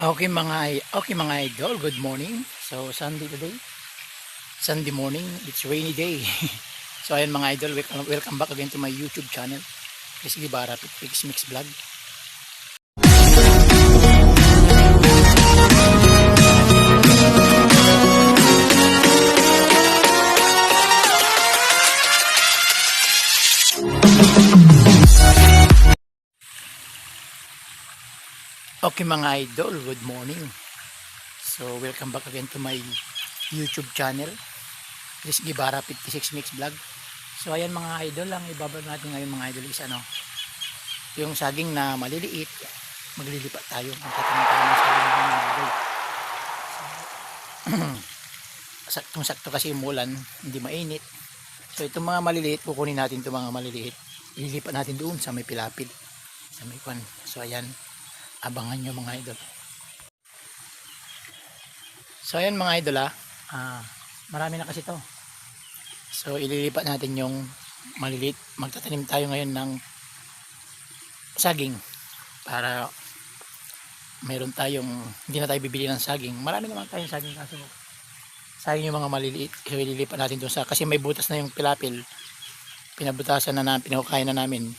Okay mga okay mga idol, good morning. So Sunday today. Sunday morning, it's rainy day. so ayan mga idol, welcome, welcome back again to my YouTube channel. Chris Gibara, Pix Mix Vlog. Okay mga idol, good morning. So welcome back again to my YouTube channel. Chris Gibara 56 Mix Vlog. So ayan mga idol, ang ibabag natin ngayon mga idol is ano, yung saging na maliliit, maglilipat tayo. Magtatanim tayo ng saging mga idol. So, saktong sakto kasi umulan, hindi mainit. So itong mga maliliit, kukunin natin itong mga maliliit. Ililipat natin doon sa may pilapid. Sa may kwan. So ayan, abangan nyo mga idol. So ayan mga idol ah, Ah, marami na kasi to. So ililipat natin yung maliliit. Magtatanim tayo ngayon ng saging para meron tayong hindi na tayo bibili ng saging. Marami naman tayong saging kaso saging yung mga maliliit. So ililipat natin doon sa kasi may butas na yung pilapil. Pinabutasan na namin, pinakakain na namin.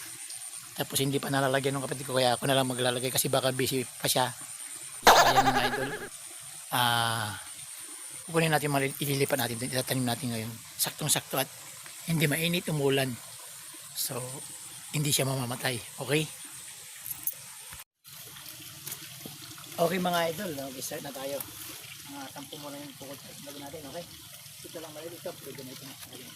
Tapos hindi pa nalalagyan ng kapatid ko kaya ako na lang maglalagay kasi baka busy pa siya. So, ayan mga idol. Ah, kukunin natin mali- ililipat natin itatanim natin ngayon. Saktong-sakto at hindi mainit umulan. So, hindi siya mamamatay. Okay? Okay mga idol, mag-start na tayo. Mga tampo muna yung pukot natin, okay? Ito lang maliit ito, pwede na ito. Ayun.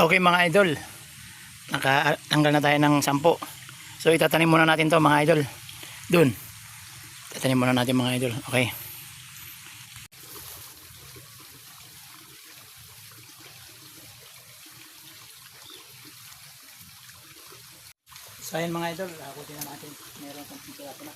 Okay mga idol, nakatanggal na tayo ng sampo. So itatanim muna natin to mga idol. Dun. Tatanim muna natin mga idol. Okay. So ayan mga idol, akutin na natin. Meron kong pinturato na.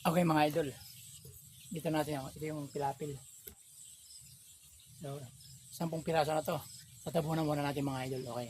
Okay mga idol. Dito natin ako. Ito yung pilapil. So, sampung piraso na to. Tatabunan muna natin mga idol. Okay.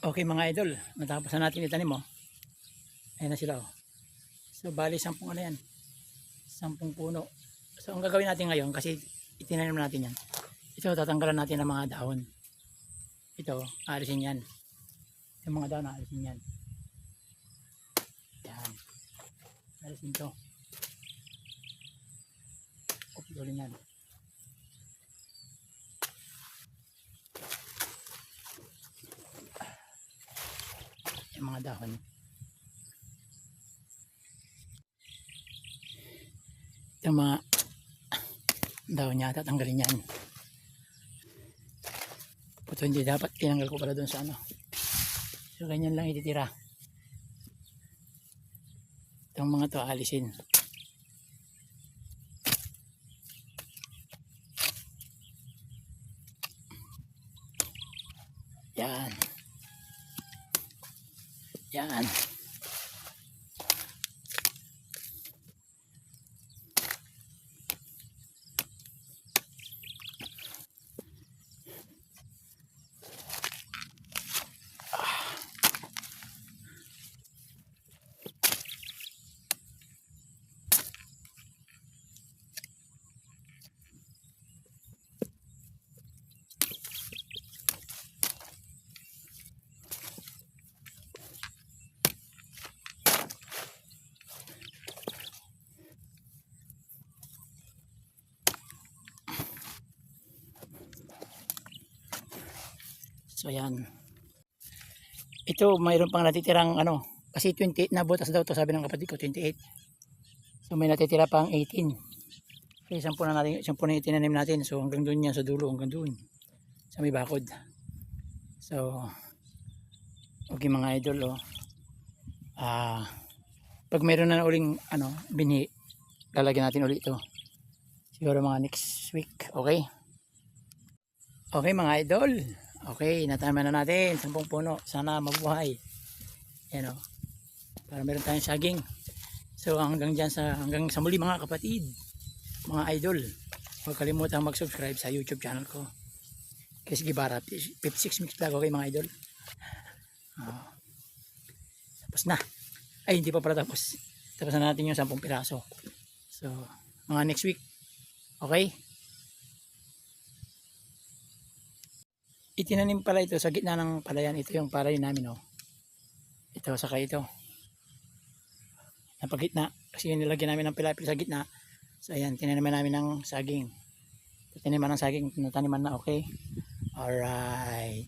Okay mga idol. Natapos na natin itanim oh. Ayan na sila oh. So bali sampung ano yan. Sampung puno. So ang gagawin natin ngayon kasi itinanim natin yan. Ito tatanggalan natin ng mga dahon. Ito, alisin yan. Yung mga dahon, alisin yan. Alisin to. Pupulin yan. Yung dahon. Yung mga dahon niya tatanggalin yan. Puto hindi dapat tinanggal ko pala doon sa ano. So ganyan lang ititira. Itong mga to alisin. Yan. Yan. So yan. Ito mayroon pang natitirang ano, kasi 28 na butas daw to sabi ng kapatid ko 28. So may natitira pang 18. Kasi sampu na natin, sampu na yung tinanim natin. So hanggang doon yan sa dulo, hanggang doon. Sa may bakod. So okay mga idol oh. Ah, pag mayroon na uling ano, bini lalagyan natin ulit ito. Siguro mga next week, okay? Okay mga idol. Okay, natama na natin. Sampung puno. Sana mabuhay. Yan o. Para meron tayong saging. So hanggang dyan sa, hanggang sa muli mga kapatid. Mga idol. Huwag kalimutan mag-subscribe sa YouTube channel ko. Chris Gibara. 56 Mix Vlog. Okay mga idol. Ah. tapos na. Ay, hindi pa pala tapos. Tapos na natin yung 10 piraso. So, mga next week. Okay? Itinanim pala ito sa gitna ng palayan. Ito yung palay namin, oh. Ito, saka ito. Napagitna. Kasi yung nilagyan namin ng pilapil sa gitna. So, ayan, tinaniman namin ng saging. Tiniman ng saging, nataniman na, okay? Alright.